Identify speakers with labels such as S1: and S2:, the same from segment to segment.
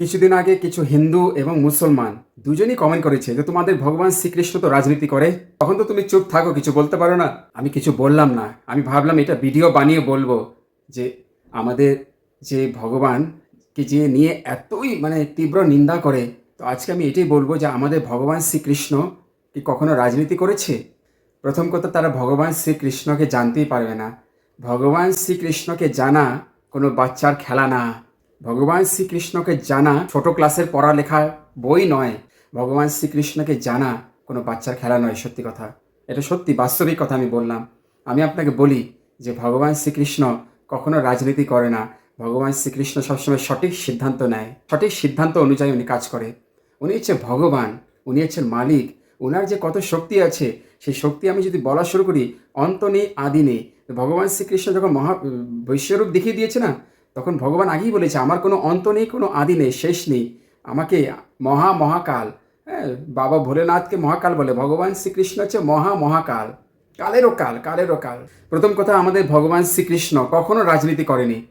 S1: কিছুদিন আগে কিছু হিন্দু এবং মুসলমান দুজনই কমেন্ট করেছে যে, তোমাদের ভগবান শ্রীকৃষ্ণ তো রাজনীতি করে, তখন তো তুমি চুপ থাকো, কিছু বলতে পারো না। আমি কিছু বললাম না। আমি ভাবলাম এটা ভিডিও বানিয়ে বলব যে, আমাদের যে ভগবান ভগবানকে যে নিয়ে এতই মানে তীব্র নিন্দা করে, তো আজকে আমি এটাই বলব যে, আমাদের ভগবান শ্রীকৃষ্ণ কি কখনো রাজনীতি করেছে? প্রথম কথা, তারা ভগবান শ্রীকৃষ্ণকে জানতেই পারবে না। ভগবান শ্রীকৃষ্ণকে জানা কোনো বাচ্চার খেলা না। ভগবান শ্রীকৃষ্ণকে জানা ছোট ক্লাসের পড়ালেখা বই নয়। ভগবান শ্রীকৃষ্ণকে জানা কোনো বাচ্চার খেলা নয়, সত্যি কথা। এটা সত্যি, বাস্তবিক কথা আমি বললাম। আমি আপনাকে বলি যে ভগবান শ্রীকৃষ্ণ কখনো রাজনীতি করে না। ভগবান শ্রীকৃষ্ণ সবসময় সঠিক সিদ্ধান্ত নেয়। সঠিক সিদ্ধান্ত অনুযায়ী উনি কাজ করে। উনি হচ্ছে ভগবান, উনি হচ্ছেন মালিক। ওনার যে কত শক্তি আছে, সেই শক্তি আমি যদি বলা শুরু করি অন্ত নেই আদি নেই ভগবান শ্রীকৃষ্ণ যখন মহা বৈশ্যরূপ দেখিয়ে দিয়েছে না তখন ভগবান আগেই বলেছে, আমার কোনো অন্ত নেই, কোনো আদি নেই, শেষ নেই। আমাকে মহা মহাকাল। হ্যাঁ বাবা ভোলেনাথকে মহাকাল বলে, ভগবান শ্রীকৃষ্ণ হচ্ছে মহা মহাকাল। কালেরও কাল কালেরও কাল। প্রথম কথা আমাদের ভগবান শ্রীকৃষ্ণ কখনো রাজনীতি করেনি।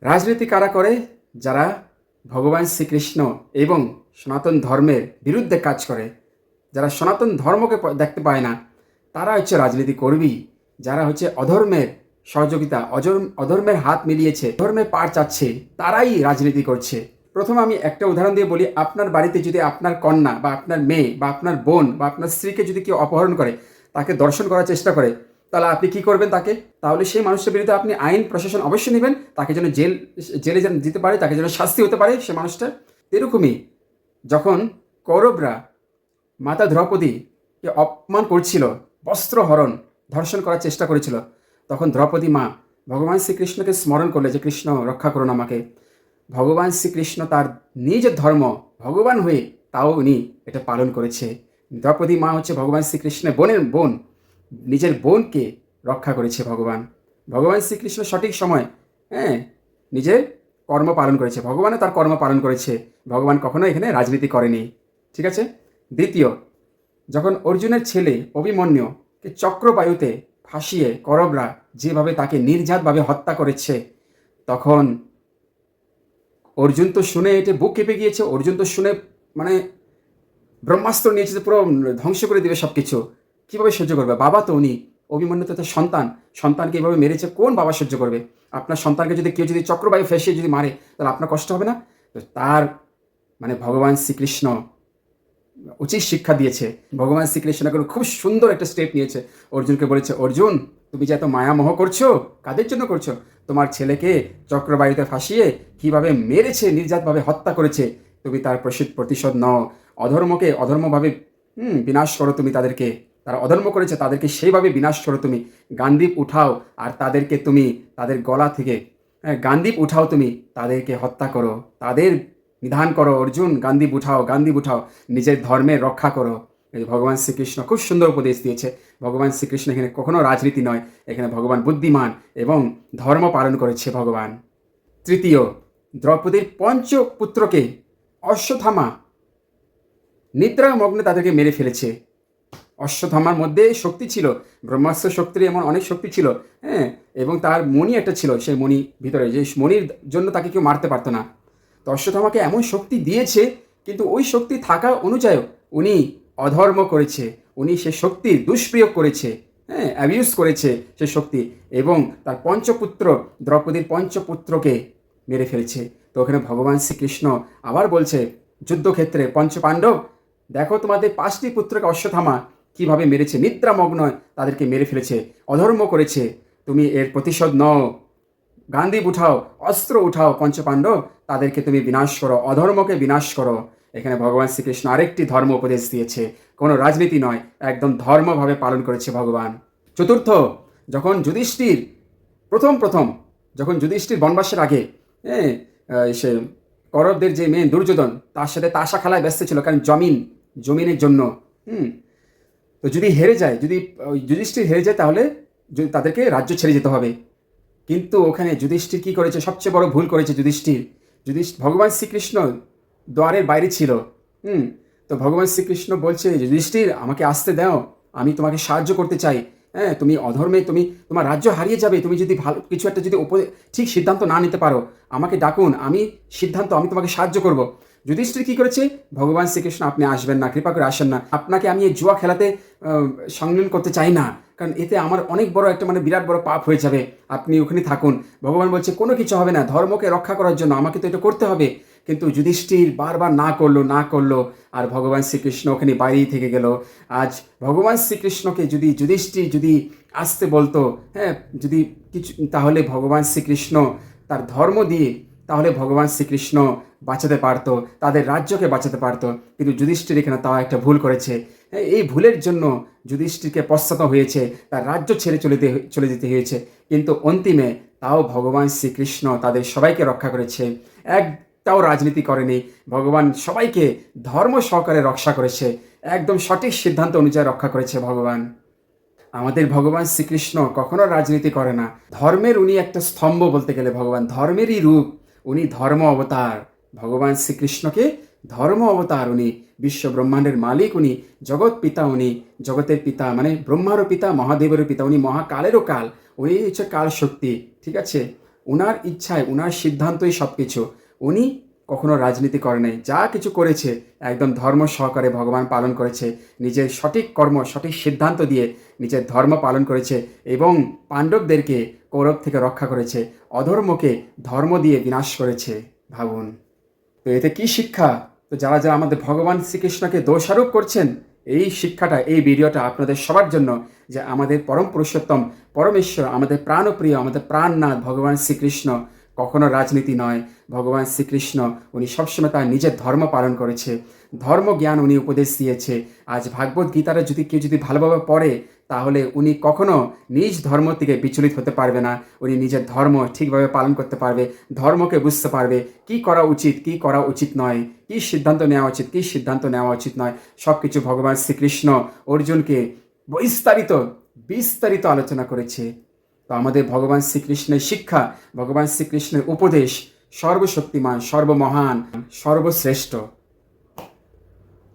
S1: রাজনীতি কারা করে? যারা ভগবান শ্রীকৃষ্ণ এবং সনাতন ধর্মের বিরুদ্ধে কাজ করে। যারা সনাতন ধর্মকে দেখতে পায় না, তারা হচ্ছে রাজনীতি করবি যারা হচ্ছে অধর্মের সহযোগিতা অজর অধর্মের হাত মিলিয়েছে ধর্মের পার চাচ্ছে, তারাই রাজনীতি করছে। প্রথম আমি একটা উদাহরণ দিয়ে বলি, আপনার বাড়িতে যদি আপনার কন্যা বা আপনার মেয়ে বা আপনার বোন বা আপনার স্ত্রীকে যদি কেউ অপহরণ করে, তাকে দর্শন করার চেষ্টা করে, তাহলে আপনি কি করবেন তাকে? তাহলে সেই মানুষের বিরুদ্ধে আপনি আইন, প্রশাসন অবশ্যই নেবেন, তাকে যেন জেল, জেলে যেন দিতে পারে, তাকে যেন শাস্তি হতে পারে সে মানুষটা। এরকমই যখন কৌরবরা মাতা দ্রৌপদীকে অপমান করছিল বস্ত্রহরণ ধর্ষণ করার চেষ্টা করেছিল তখন দ্রৌপদী মা ভগবান শ্রীকৃষ্ণকে স্মরণ করলে যে কৃষ্ণ রক্ষা করুন আমাকে, ভগবান শ্রীকৃষ্ণ তার নিজের ধর্ম ভগবান হয়ে তাও উনি এটা পালন করেছে। দ্রৌপদী মা হচ্ছে ভগবান শ্রীকৃষ্ণের বোনের বোন, নিজের বোনকে রক্ষা করেছে ভগবান। ভগবান শ্রীকৃষ্ণ সঠিক সময় হ্যাঁ নিজের কর্ম পালন করেছে, ভগবানও তার কর্ম পালন করেছে, ভগবান কখনো এখানে রাজনীতি করেনি, ঠিক আছে? দ্বিতীয়, যখন অর্জুনের ছেলে অভিমন্যুকে চক্রবায়ুতে ফাঁসিয়ে করবরা যেভাবে তাকে নির্যাতভাবে হত্যা করেছে, তখন অর্জুন তো শুনে এটে বুক কেঁপে গিয়েছে। অর্জুন তো শুনে মানে ব্রহ্মাস্ত্র নিয়েছে পুরো ধ্বংস করে দেবে সব কিছু কীভাবে সহ্য করবে? বাবা তো উনি অভিমন্যু তো তার সন্তান। সন্তানকে এভাবে মেরেছে, কোন বাবা সহ্য করবে? আপনার সন্তানকে যদি কেউ যদি চক্রবায়ু ফেসিয়ে যদি মারে, তাহলে আপনার কষ্ট হবে না? তো তার মানে ভগবান শ্রীকৃষ্ণ উচিত শিক্ষা দিয়েছে। ভগবান শ্রীকৃষ্ণ এখন খুব সুন্দর একটা স্টেপ নিয়েছে। অর্জুনকে বলেছে অর্জুন তুমি যে এত মায়ামোহ করছ কাদের জন্য করছ? তোমার ছেলেকে চক্রবায়ুতে ফাঁসিয়ে কীভাবে মেরেছে নির্যাতভাবে হত্যা করেছে তুমি তার প্রসিদ্ধ প্রতিশোধ নও। অধর্মকে অধর্মভাবে বিনাশ করো তুমি তাদেরকে। তারা অধর্ম করেছে তাদেরকে সেইভাবে বিনাশ করো তুমি। গান্ধীপ উঠাও আর তাদেরকে তুমি তাদের গলা থেকে হ্যাঁ, গান্ধীপ উঠাও তুমি তাদেরকে হত্যা করো। তাদের নিধান করো অর্জুন, গান্ধী উঠাও গান্ধী উঠাও নিজের ধর্মের রক্ষা করো। ভগবান শ্রীকৃষ্ণ খুব সুন্দর উপদেশ দিয়েছে। ভগবান শ্রীকৃষ্ণ এখানে কখনো রাজনীতি নয়, এখানে ভগবান বুদ্ধিমান এবং ধর্ম পালন করেছে ভগবান। তৃতীয়, দ্রৌপদীর পঞ্চ পঞ্চপুত্রকে অশ্বথামা নিদ্রামগ্নে তাদেরকে মেরে ফেলেছে। অশ্বথামার মধ্যে শক্তি ছিল, ব্রহ্মাস্ত্র শক্তির এমন অনেক শক্তি ছিল হ্যাঁ এবং তার মণি একটা ছিল, সেই মণি ভিতরে, যে মণির জন্য তাকে কেউ মারতে পারতো না। তো অশ্বত্থামাকে এমন শক্তি দিয়েছে, কিন্তু ওই শক্তি থাকা অনুযায়ী উনি অধর্ম করেছে, উনি সে শক্তির দুষ্প্রয়োগ করেছে হ্যাঁ অ্যাবিউজ করেছে সে শক্তি এবং তার পঞ্চপুত্র দ্রৌপদীর পঞ্চপুত্রকে মেরে ফেলছে। তো ওখানে ভগবান শ্রীকৃষ্ণ আবার বলছে, যুদ্ধক্ষেত্রে পঞ্চপাণ্ডব, দেখো তোমাদের পাঁচটি পুত্রকে অশ্বথামা কীভাবে মেরেছে, নিদ্রামগ্ন তাদেরকে মেরে ফেলেছে, অধর্ম করেছে, তুমি এর প্রতিশোধ নও। গান্ধী উঠাও, অস্ত্র উঠাও, পঞ্চপাণ্ডব, তাদেরকে তুমি বিনাশ করো, অধর্মকে বিনাশ করো। এখানে ভগবান শ্রীকৃষ্ণ আরেকটি ধর্ম উপদেশ দিয়েছে। কোনো রাজনীতি নয়, একদম ধর্মভাবে পালন করেছে ভগবান। চতুর্থ, যখন যুধিষ্ঠির, প্রথম প্রথম, যখন যুধিষ্ঠির বনবাসের আগে হ্যাঁ সে কৌরবদের যে মেয়ে দুর্যোধন, তার সাথে তাসা খেলায় ব্যস্ত ছিল, কারণ জমিন, জমিনের জন্য, হুম। তো যদি হেরে যায়, যদি যুধিষ্ঠির হেরে যায়, তাহলে তাদেরকে রাজ্য ছেড়ে যেতে হবে। কিন্তু ওখানে যুধিষ্ঠির কি করেছে? সবচেয়ে বড় ভুল করেছে যুধিষ্ঠির। যুধিষ্ঠ, ভগবান শ্রীকৃষ্ণ দ্বারের বাইরে ছিল। হুম? তো ভগবান শ্রীকৃষ্ণ বলছে, যুধিষ্ঠির, আমাকে আসতে দাও। আমি তোমাকে সাহায্য করতে চাই। হ্যাঁ তুমি অধর্মে, তুমি, তোমার রাজ্য হারিয়ে যাবে। তুমি যদি ভালো, কিছু একটা যদি ঠিক সিদ্ধান্ত না নিতে পারো, আমাকে ডাকুন। আমি সিদ্ধান্ত, আমি তোমাকে সাহায্য করব। যুধিষ্ঠির কি করেছে? ভগবান শ্রীকৃষ্ণ, আপনি আসবেন না, কৃপা করে আসেন না। আপনাকে আমি এই জুয়া খেলাতে সংলগ্ন করতে চাই না। কারণ এতে আমার অনেক বড় একটা মানে বিরাট বড় পাপ হয়ে যাবে। আপনি ওখানে থাকুন। ভগবান বলছে, কোনো কিছু হবে না। ধর্মকে রক্ষা করার জন্য আমাকে তো এটা করতে হবে। কিন্তু যুধিষ্ঠির বারবার না করল না করল, আর ভগবান শ্রীকৃষ্ণ ওখানে বাইরেই থেকে গেল। আজ ভগবান শ্রীকৃষ্ণকে যদি যুধিষ্ঠির যদি আসতে বলতো হ্যাঁ যদি কিছু, তাহলে ভগবান শ্রীকৃষ্ণ তার ধর্ম দিয়ে তাহলে ভগবান শ্রীকৃষ্ণ বাঁচাতে পারতো, তাদের রাজ্যকে বাঁচাতে পারতো। কিন্তু যুধিষ্ঠির এখানে তাও একটা ভুল করেছে। এই ভুলের জন্য যুধিষ্ঠিরকে পশ্চাত হয়েছে, তার রাজ্য ছেড়ে চলে চলে যেতে হয়েছে। কিন্তু অন্তিমে তাও ভগবান শ্রীকৃষ্ণ তাদের সবাইকে রক্ষা করেছে। একটাও রাজনীতি করেনি, ভগবান সবাইকে ধর্ম সহকারে রক্ষা করেছে। একদম সঠিক সিদ্ধান্ত অনুযায়ী রক্ষা করেছে ভগবান। আমাদের ভগবান শ্রীকৃষ্ণ কখনো রাজনীতি করে না। ধর্মের উনি একটা স্তম্ভ বলতে গেলে ভগবান ধর্মেরই রূপ। উনি ধর্ম অবতার। ভগবান শ্রীকৃষ্ণকে ধর্ম অবতার উনি, বিশ্ব ব্রহ্মাণ্ডের মালিক উনি, জগৎ পিতা উনি, জগতের পিতা মানে ব্রহ্মারও পিতা, মহাদেবেরও পিতা, উনি মহাকালেরও কাল, উনি হচ্ছে কাল শক্তি, ঠিক আছে? উনার ইচ্ছায়, উনার সিদ্ধান্তই সব কিছু উনি কখনো রাজনীতি করে নাই, যা কিছু করেছে, একদম ধর্ম সহকারে ভগবান পালন করেছে, নিজের সঠিক কর্ম, সঠিক সিদ্ধান্ত দিয়ে নিজের ধর্ম পালন করেছে এবং পাণ্ডবদেরকে কৌরব থেকে রক্ষা করেছে, অধর্মকে ধর্ম দিয়ে বিনাশ করেছে, ভাবুন। তো এতে কি শিক্ষা? তো যারা যারা আমাদের ভগবান শ্রীকৃষ্ণকে দোষারোপ করছেন, এই শিক্ষাটা, এই ভিডিওটা আপনাদের সবার জন্য যে আমাদের পরম পুরুষোত্তম, পরমেশ্বর, আমাদের প্রাণপ্রিয়, আমাদের প্রাণনাথ ভগবান শ্রীকৃষ্ণ কখনো রাজনীতি নয়, ভগবান শ্রীকৃষ্ণ, উনি সবসময় তার নিজের ধর্ম পালন করেছে। ধর্ম জ্ঞান উনি উপদেশ দিয়েছে। আজ ভাগবত গীতাটা যদি কেউ যদি ভালোভাবে পড়ে, তাহলে উনি কখনো নিজ ধর্ম থেকে বিচলিত হতে পারবে না। উনি নিজের ধর্ম ঠিকভাবে পালন করতে পারবে, ধর্মকে বুঝতে পারবে। কি করা উচিত, কি করা উচিত নয়, কি সিদ্ধান্ত নেওয়া উচিত, কি সিদ্ধান্ত নেওয়া উচিত নয় সব কিছু ভগবান শ্রীকৃষ্ণ অর্জুনকে বিস্তারিত বিস্তারিত আলোচনা করেছে। তো আমাদের ভগবান শ্রীকৃষ্ণের শিক্ষা, ভগবান শ্রীকৃষ্ণের উপদেশ সর্বশক্তিমান, সর্বমহান, সর্বশ্রেষ্ঠ।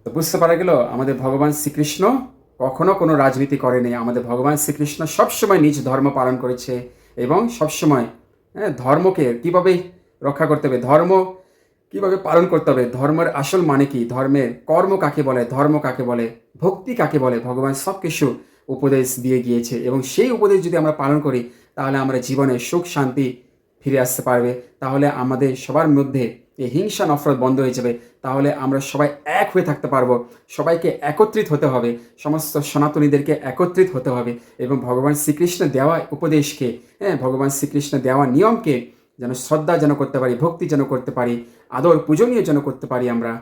S1: তো বুঝতে পারা গেল, আমাদের ভগবান শ্রীকৃষ্ণ কখনো কোনো রাজনীতি করেনি আমাদের ভগবান শ্রীকৃষ্ণ সবসময় নিজ ধর্ম পালন করেছে এবং সবসময় হ্যাঁ ধর্মকে কীভাবে রক্ষা করতে হবে, ধর্ম কীভাবে পালন করতে হবে, ধর্মের আসল মানে কি, ধর্মের কর্ম কাকে বলে, ধর্ম কাকে বলে, ভক্তি কাকে বলে, ভগবান সব কিছু উপদেশ দিয়ে গিয়েছে এবং সেই উপদেশ যদি আমরা পালন করি, তাহলে আমরা জীবনে সুখ, শান্তি ফিরে আসতে পারবে। তাহলে আমাদের সবার মধ্যে এই হিংসা, নফরত বন্ধ হয়ে যাবে। তাহলে আমরা সবাই এক হয়ে থাকতে পারব। সবাইকে একত্রিত হতে হবে। সমস্ত সনাতনীদেরকে একত্রিত হতে হবে এবং ভগবান শ্রীকৃষ্ণ দেওয়া উপদেশকে হ্যাঁ ভগবান শ্রীকৃষ্ণ দেওয়া নিয়মকে যেন শ্রদ্ধা যেন করতে পারি, ভক্তি যেন করতে পারি, আদর পূজনীয় যেন করতে পারি আমরা।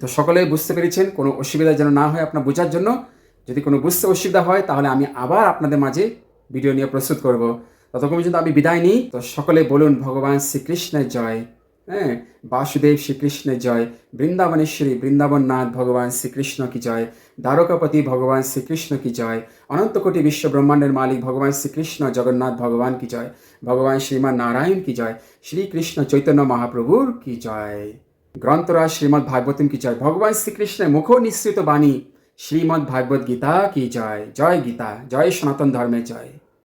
S1: তো সকলেই বুঝতে পেরেছেন, কোনো অসুবিধা যেন না হয় আপনার বোঝার জন্য। যদি কোনো বুঝতে অসুবিধা হয়, তাহলে আমি আবার আপনাদের মাঝে ভিডিও নিয়ে প্রস্তুত করব। ততক্ষণ পর্যন্ত আমি বিদায় নিই। তো সকলে বলুন, ভগবান শ্রীকৃষ্ণের জয়। হ্যাঁ বাসুদেব শ্রীকৃষ্ণের জয়। বৃন্দাবনেশ্বরী বৃন্দাবননাথ, ভগবান শ্রীকৃষ্ণ কি জয়? দ্বারকাপতি, ভগবান শ্রীকৃষ্ণ কি জয়? অনন্তকোটি বিশ্ব ব্রহ্মাণ্ডের মালিক, ভগবান শ্রীকৃষ্ণ, জগন্নাথ ভগবান কি জয়? ভগবান শ্রীমান নারায়ণ কি জয়? শ্রীকৃষ্ণ চৈতন্য মহাপ্রভুর কি জয়? গ্রন্থরাজ শ্রীমদ্ ভাগবতম কি জয়? ভগবান শ্রীকৃষ্ণের মুখ নিঃসৃত বাণী শ্রীমদ্ ভাগবত গীতা কি জয় জয় গীতা জয় সনাতন ধর্মের জয়